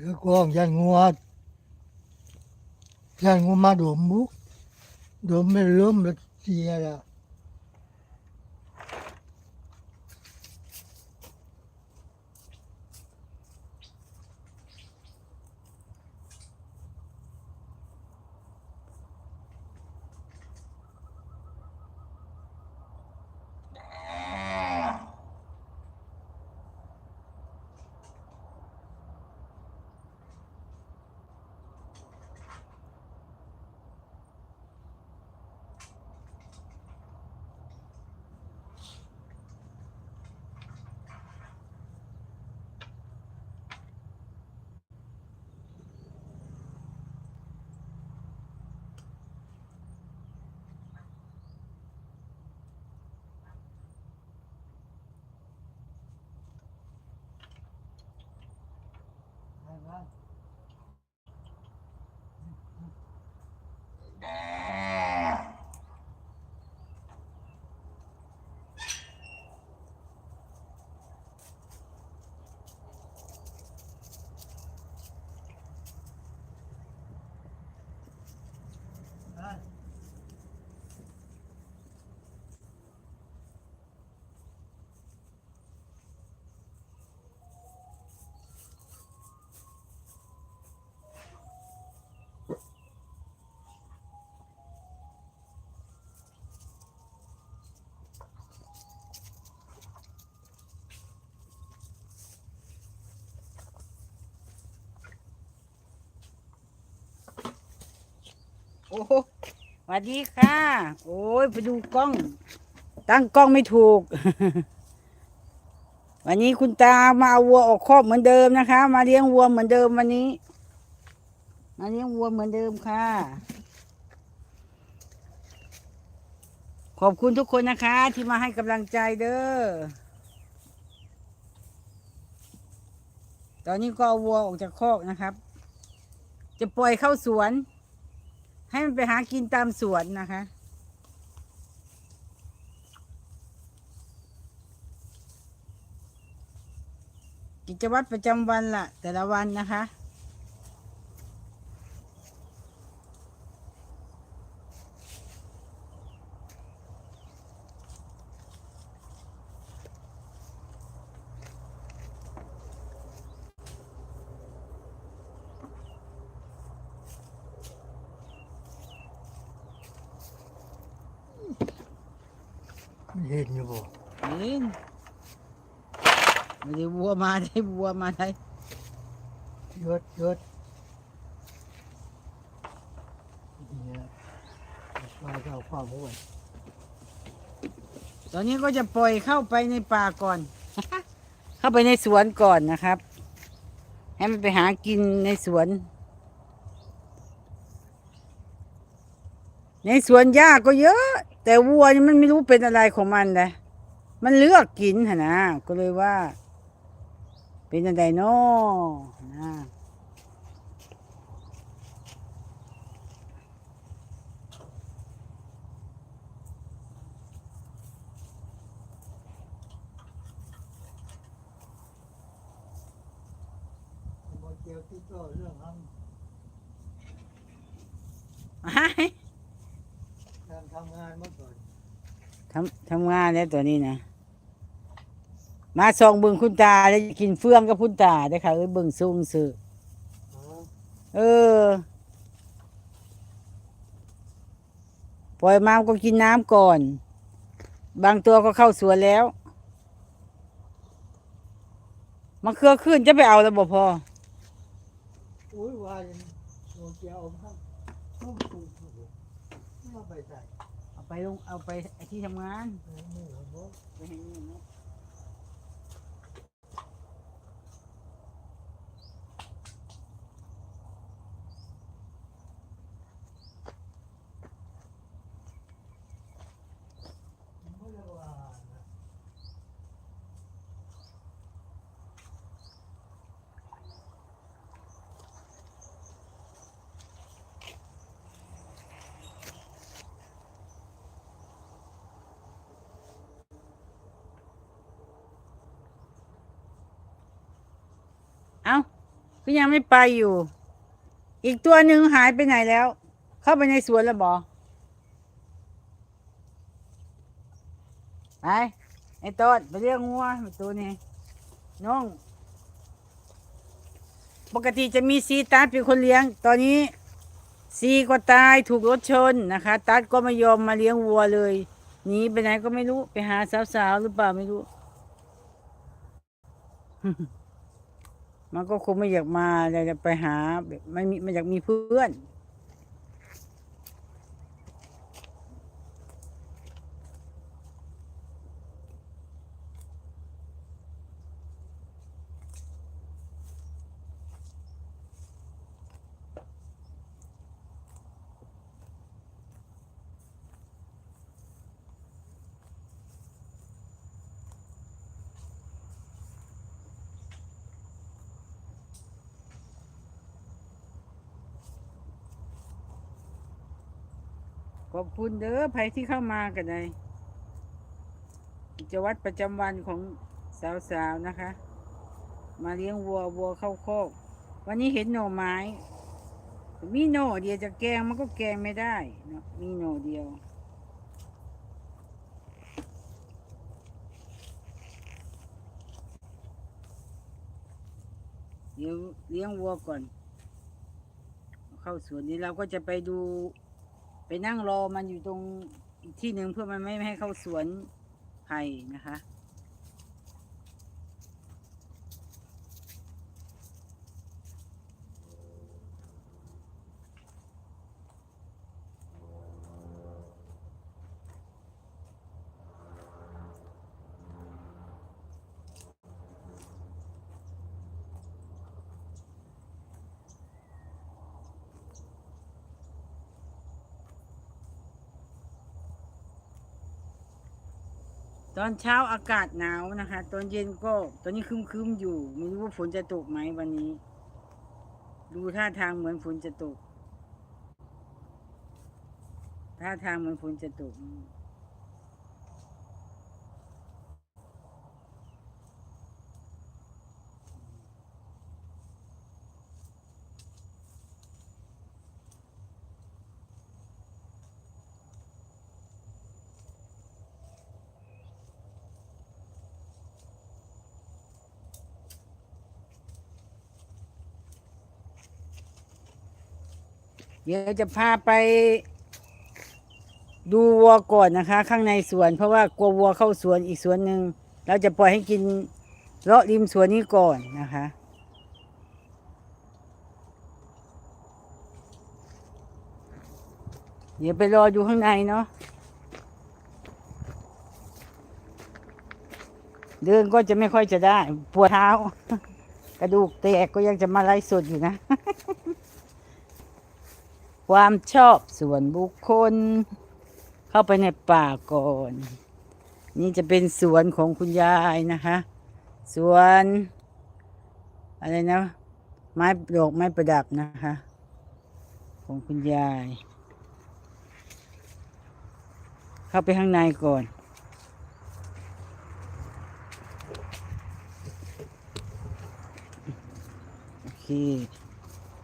เรือกองยันงัวยันงัวมาดมบุดมไม่ล้มแล้วเสียละ โอ้โหสวัสดีค่ะ โอ้ยไปดูกล้อง ตั้งกล้องไม่ถูก วันนี้คุณตามาเอาวัวออกคอกเหมือนเดิมนะคะ มาเลี้ยงวัวเหมือนเดิมวันนี้ มาเลี้ยงวัวเหมือนเดิมค่ะ ขอบคุณทุกคนนะคะ ที่มาให้กำลังใจเด้อ ตอนนี้ก็เอาวัวออกจากคอกนะครับ จะปล่อยเข้าสวน ให้มันไปหากินตามสวนนะคะ กิจวัตรประจำวันล่ะ แต่ละวันนะคะ มันเห็นอยู่บ่ นี่ไม่ได้วัวมาได้วัวมาได้ยศยศเนี่ยมาเจ้าความห้วยตอนนี้ก็จะปล่อยเข้าไปในป่าก่อน เข้าไปในสวนก่อนนะครับ ให้มันไปหากินในสวน ในสวนหญ้าก็เยอะ แต่วัวนี่มันไม่รู้เป็นอะไรของมันเลยมันเลือกกินหนนะก็เลยว่า เป็นอะไรเนาะนะบ่เกี่ยวที่ต่อเรื่องทอ้ายำการทำงานเมื่อก่อนทำทำงานแล้วตัวนี้นะ มาส่องเบึงคุณตาแล้วกินเฟื่องกับคุณตาได้อค่ะเอ้ยเบึงซุ่งซื้อเออ ปล่อยมามก็กินน้ำก่อน บางตัวก็เข้าสวนแล้วมะเขือขึ้นจะไปเอาแล้วบ่พอโอ้ยว่าอย่างโอ้เกี่ยวเอาต้องต้องปลูกมาไปใส่เอาไปลงเอาไปที่ทำงานในหมู่ขอบ่ ไปให้นี่เนาะ ก็ยังไม่ไปอยู่ อีกตัวหนึ่งหายไปไหนแล้ว เข้าไปในสวนแล้วบอไปไอ้ต้นไปเรียกงัวตัวนี้น้อง ปกติจะมีซีตัดเป็นคนเลี้ยง ตอนนี้ซีก็ตายถูกรถชนนะคะ ตัดก็ไม่ยอมมาเลี้ยงวัวเลยหนีไปไหนก็ไม่รู้ ไปหาสาวๆหรือเปล่าไม่รู้ มันก็คงไม่อยากมาอยากจะไปหาแบบไม่มีไม่อยากมีเพื่อน ขอบคุณเด้อภัยที่เข้ามากันเลยกิจวัตรประจำวันของสาวๆนะคะ มาเลี้ยงวัววัวเข้าโคก วันนี้เห็นหน่อไม้ มีหน่อเดียวจะแกงมันก็แกงไม่ได้เนาะมีหน่อเดียวเดี๋ยวเลี้ยงวัวก่อน เข้าสวนนี้เราก็จะไปดู ไปนั่งรอมันอยู่ตรงอีกที่หนึ่งเพื่อมันไม่ให้เข้าสวนไผ่นะคะ ตอนเช้าอากาศหนาวนะคะ ตอนเย็นก็ตอนนี้ครึมๆอยู่ ไม่รู้ว่าฝนจะตกไหมวันนี้ ดูท่าทางเหมือนฝนจะตกท่าทางเหมือนฝนจะตก เดี๋ยวจะพาไป ดูวัวก่อนนะคะ ข้างในสวน เพราะว่ากลัววัวเข้าสวนอีกสวนหนึ่งเราจะปล่อยให้กินเลาะริมสวนนี้ก่อนนะคะ เดี๋ยวไปรออยู่ข้างในเนาะเดินก็จะไม่ค่อยจะได้ ปวดเท้า กระดูกแตกก็ยังจะมาไล่สดอยู่นะ ความชอบส่วนบุคคล เข้าไปในป่าก่อน นี่จะเป็นสวนของคุณยายนะคะ สวน อะไรนะ ไม้ดอกไม้ประดับนะคะ ของคุณยาย เข้าไปข้างในก่อนโอเค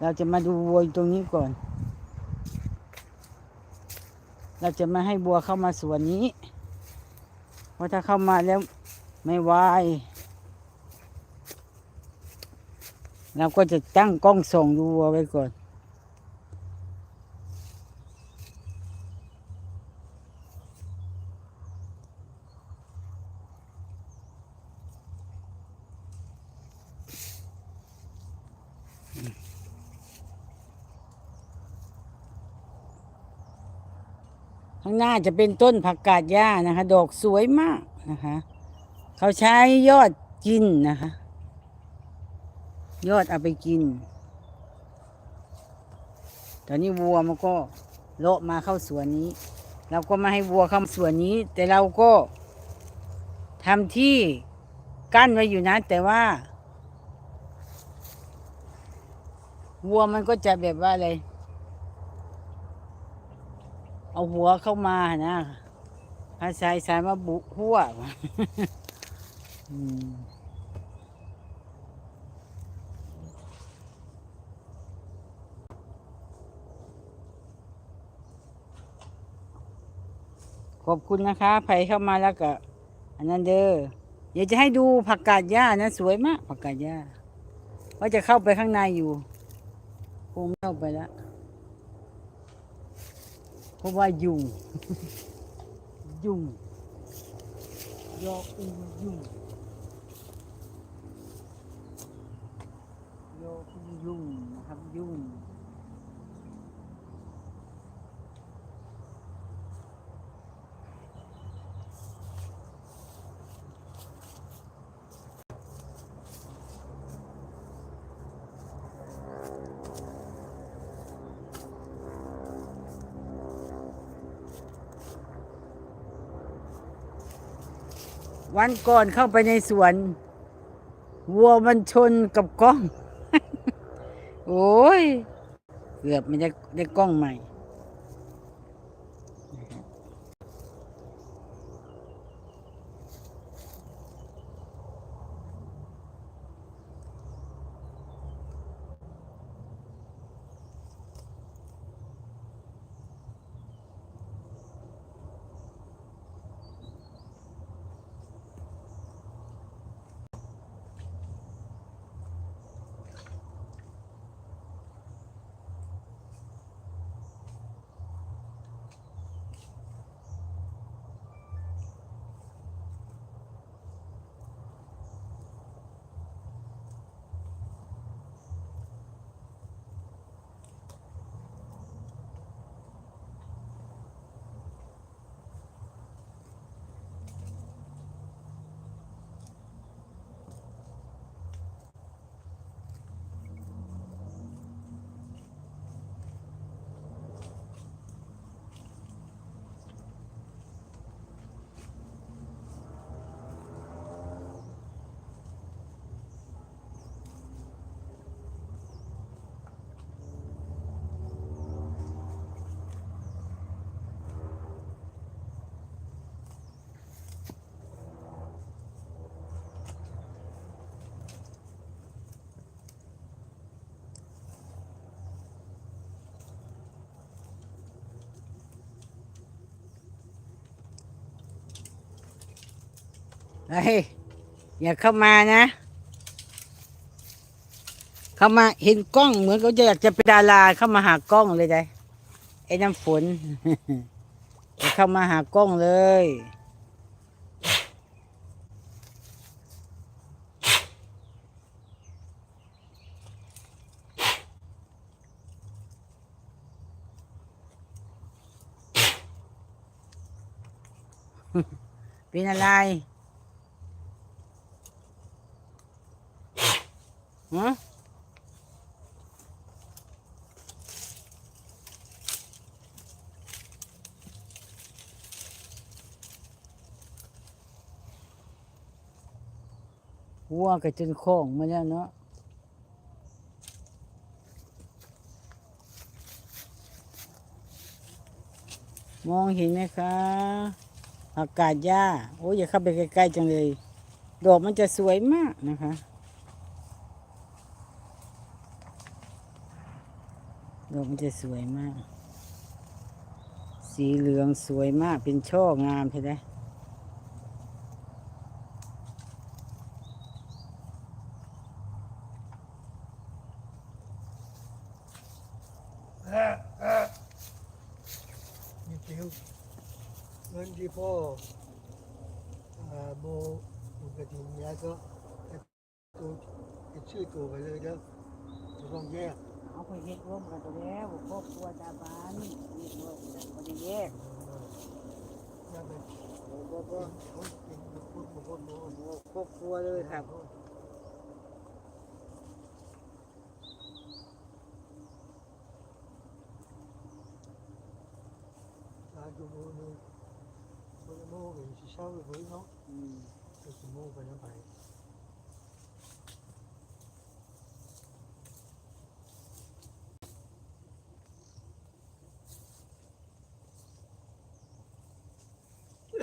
เราจะมาดูวัวตรงนี้ก่อน เราจะไม่ให้บัวเข้ามาสวนนี้เพราะถ้าเข้ามาแล้วไม่ไหวเราก็จะตั้งกล้องส่องดูวัวไว้ก่อน ข้างหน้า จะเป็นต้นผักกาดหญ้านะคะ ดอกสวยมากนะคะ เขาใช้ยอดกินนะคะ ยอดเอาไปกิน ตอนนี้วัวมันก็เลาะมาเข้าสวนนี้ เราก็ไม่ให้วัวเข้าสวนนี้ แต่เราก็ทำที่กั้นไว้อยู่นะ แต่ว่า วัวมันก็จะแบบว่าอะไร เอาหัวเข้ามานะภาษาอีสานว่าบุหัวขอบคุณนะคะใครเข้ามาแล้วก็ อันนั้นเด้อเดี๋ยวจะให้ดูผักกาดหญ้านะ สวยมากผักกาดหญ้าว่าจะเข้าไปข้างในอยู่คงเข้าไปแล้ว เพราะว่ายุง ยุงยออูยุงยออูยุงนะครับยุง วันก่อนเข้าไปในสวน วัวมันชนกับกล้อง โอ้ย เกือบไม่ได้ได้กล้องใหม่ เฮ้ยอย่าเข้ามานะ เข้ามาเห็นกล้องเหมือนเขาจะอยากจะเป็นดาราเข้ามาหากล้องเลยได้ไอ้น้ำฝนอย่าเข้ามาหากล้องเลยเป็นอะไร ฮะวัวก็จนโค้งมาแล้วเนาะมองเห็นไหมคะ อากาศหญ้า โอ้ยอย่าเข้าไปใกล้ๆจังเลย ดอกมันจะสวยมากนะคะ ดอก มันจะสวยมาก สีเหลืองสวยมากเป็นช่องามใช่ไหมนี่จิวเงินที่พ่ออ่าโมปกติเนี้ยก็ตัวชื่อตัวไปเลยเด้อจะต้องแยก เอาไปเฮ็ดร่วมกันตัวแล้วครอบครัวตาบานเฮ็ดร่วมกันบ่ได้แยกแยกเป็นบ่บ่บ่คนเป็นคนบางคนโน้ครอบครัวเลยครับอาดูโมนี่คนโมเป็นสิเช่าเฮ้ยเนาะอืมก็สิโมไปนั่นไป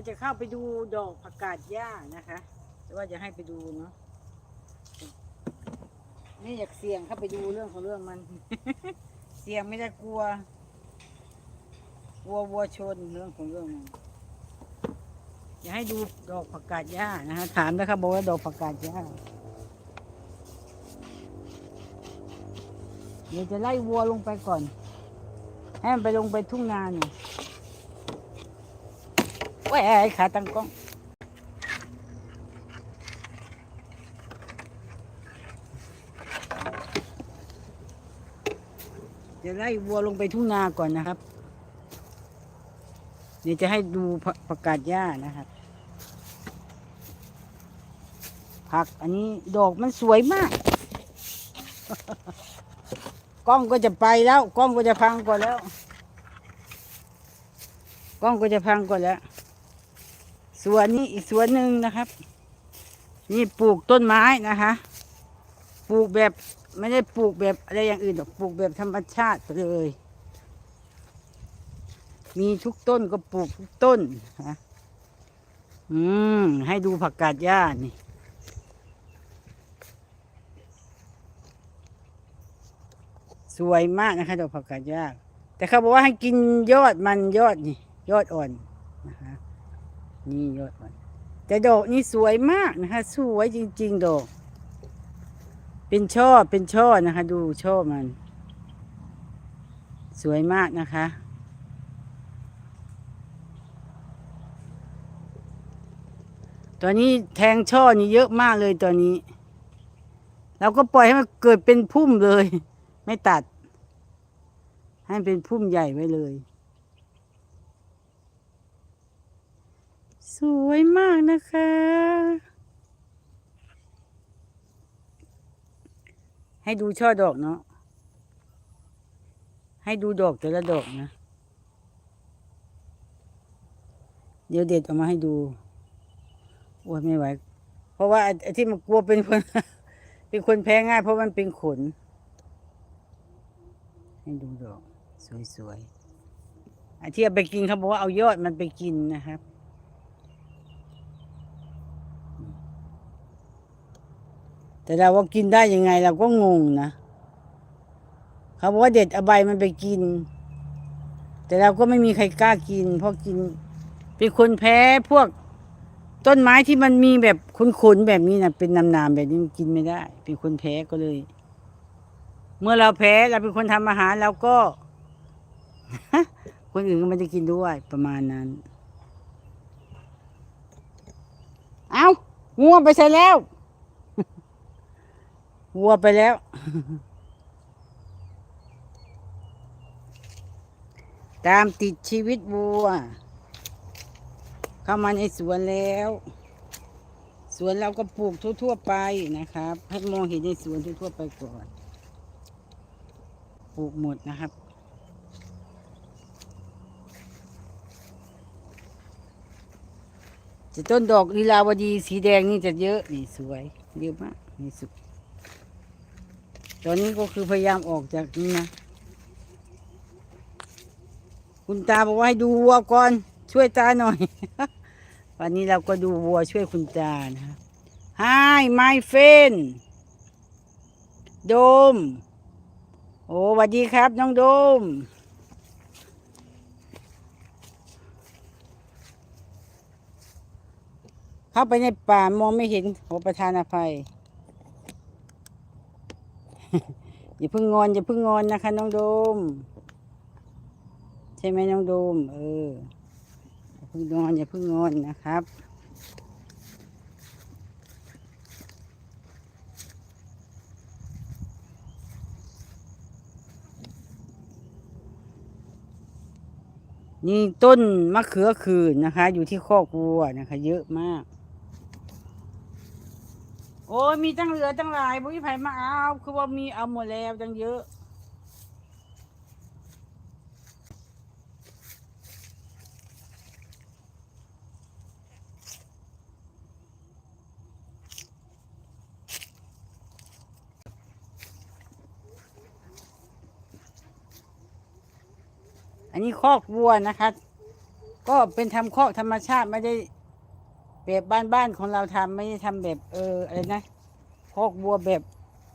เราจะเข้าไปดูดอกผักกาดหญ้านะคะ แต่ว่าจะให้ไปดูเนาะไม่อยากเสี่ยงเข้าไปดูเรื่องของเรื่องมัน เสี่ยงไม่ได้กลัวกลัววัวชนเรื่องของเรื่องมันอยากให้ดูดอกผักกาดหญ้านะคะถามนะครับบอกว่าดอกผักกาดหญ้าเดี๋ยวจะไล่วัวลงไปก่อน ให้มันไปลงไปทุ่งนาหน่อย ว้ายไอ้ขาตั้งกล้องเดี๋ยวไล่วัวลงไปทุ่งนาก่อนนะครับเดี๋ยวจะให้ดูผักผักาดหญ้านะครับ ผักอันนี้ดอกมันสวยมาก กล้องก็จะไปแล้ว กล้องก็จะพังก่อนแล้ว กล้องก็จะพังก่อนแล้ว สวนนี้อีกสวนหนึ่งนะครับ นี่ปลูกต้นไม้นะคะ ปลูกแบบไม่ได้ปลูกแบบอะไรอย่างอื่นหรอกปลูกแบบธรรมชาติเลย มีทุกต้นก็ปลูกทุกต้นนะอืม ให้ดูผักกาดหญ้านี่สวยมากนะคะดอกผักกาดหญ้าแต่เขาบอกว่าให้กินยอดมันยอดนี่ ยอดอ่อนนะคะ นี่ยอดอ่อนแต่ดอกนี่สวยมากนะคะ สวยจริง ๆ ดอก เป็นช่อเป็นช่อนะคะ ดูช่อมัน สวยมากนะคะ ตอนนี้แทงช่อนี่เยอะมากเลยตอนนี้ เราก็ปล่อยให้มันเกิดเป็นพุ่มเลย ไม่ตัด ให้เป็นพุ่มใหญ่ไว้เลย สวยมากนะคะ ให้ดูช่อดอกเนาะ ให้ดูดอกแต่ละดอกนะ เดี๋ยวเด็ดออกมาให้ดูโอ้ยไม่ไหว เพราะว่าไอ้ไอ้ที่มันกลัวเป็นคน เป็นคนแพ้ง่าย เพราะมันเป็นขน ให้ดูดอก สวยๆไอ้ที่เอาไปกินเขาบอกว่าเอายอดมันไปกินนะครับ แต่เราว่ากินได้ยังไงเราก็งงนะเขาบอกว่าเด็ดเอาใบมันไปกิน แต่เราก็ไม่มีใครกล้ากิน เพราะกิน เป็นคนแพ้พวกต้นไม้ที่มันมีแบบขนๆแบบนี้นะเป็นน้ำๆแบบนี้มันกินไม่ได้ เป็นคนแพ้ก็เลย เมื่อเราแพ้เราเป็นคนทำอาหารเราก็ คนอื่นก็ไม่ได้กินด้วยประมาณนั้น เอางัวไปใส่แล้ว วัวไปแล้ว ตามติดชีวิตวัว เข้ามาในสวนแล้ว สวนเราก็ปลูกทั่ว ๆ ไปนะครับให้มองเห็นในสวนทั่ว ๆ ไปก่อน ปลูกหมดนะครับจะต้นดอกลีลาวดีสีแดงนี่จะเยอะนี่สวยเยอะมากนี่สุด ตอนนี้ก็คือพยายามออกจากนี่นะ คุณตาบอกว่าให้ดูวัวก่อน ช่วยตาหน่อย วันนี้เราก็ดูวัวช่วยคุณตานะครับ Hi my friend โดม โอ้สวัสดีครับ น้องโดมเข้าไปในป่ามองไม่เห็นขอประทานอภัย อย่าเพิ่งงอนอย่าเพิ่งงอนนะคะ น้องโดม ใช่ไหมน้องโดม เอออย่าเพิ่งงอนอย่าเพิ่งงอนนะครับนี่ต้นมะเขือคืนนะคะ อยู่ที่คอกวัวนะคะ เยอะมาก โอ้ยมีตั้งเหลือตั้งหลายบุ้ยไผมาเอา คือว่ามีเอาหมดแล้วตั้งเยอะอันนี้คอกวัวนะคะ ก็ก็เป็นทำคอกธรรมชาติไม่ได้ แบบบ้านๆของเราทำไม่ได้ทำแบบเอออะไรนะคอกวัวแบบ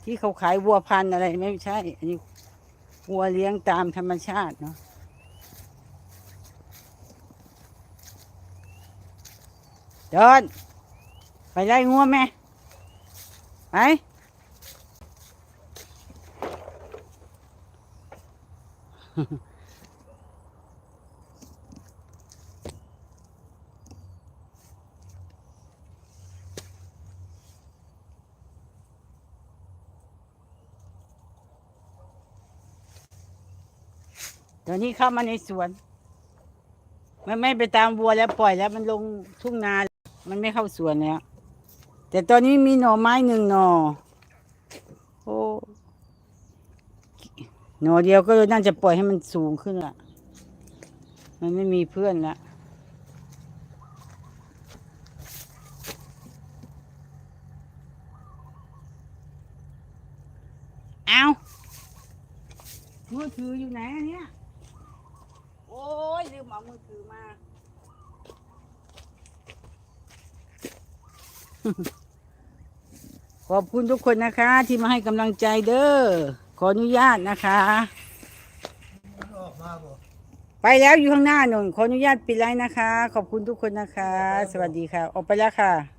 ที่เขาขายวัวพันธุ์อะไรไม่ใช่ อันนี้วัวเลี้ยงตามธรรมชาติเนาะเดินไปไล่งัวแม่ไป เดี๋ยวนี้เข้ามาในสวน มันไม่ไปตามวัวแล้วปล่อยแล้ว มันลงทุ่งนา มันไม่เข้าสวนแล้ว แต่ตอนนี้มีหน่อไม้หนึ่งหน่อ โอ้หน่อเดียวก็น่าจะปล่อยให้มันสูงขึ้นละมันไม่มีเพื่อนละเอามือถืออยู่ไหนอันเนี้ย โอ้ยลืมเอามือถือมา ข อบคุณทุกคนนะคะ ที่มาให้กำลังใจเด้อขออนุญาตนะคะ ไปแล้วอยู่ข้างหน้าหนุนขออนุญาตปิดไลน์นะคะ ขอบคุณทุกคนนะคะ สวัสดีค่ะ ออกไปแล้วค่ะ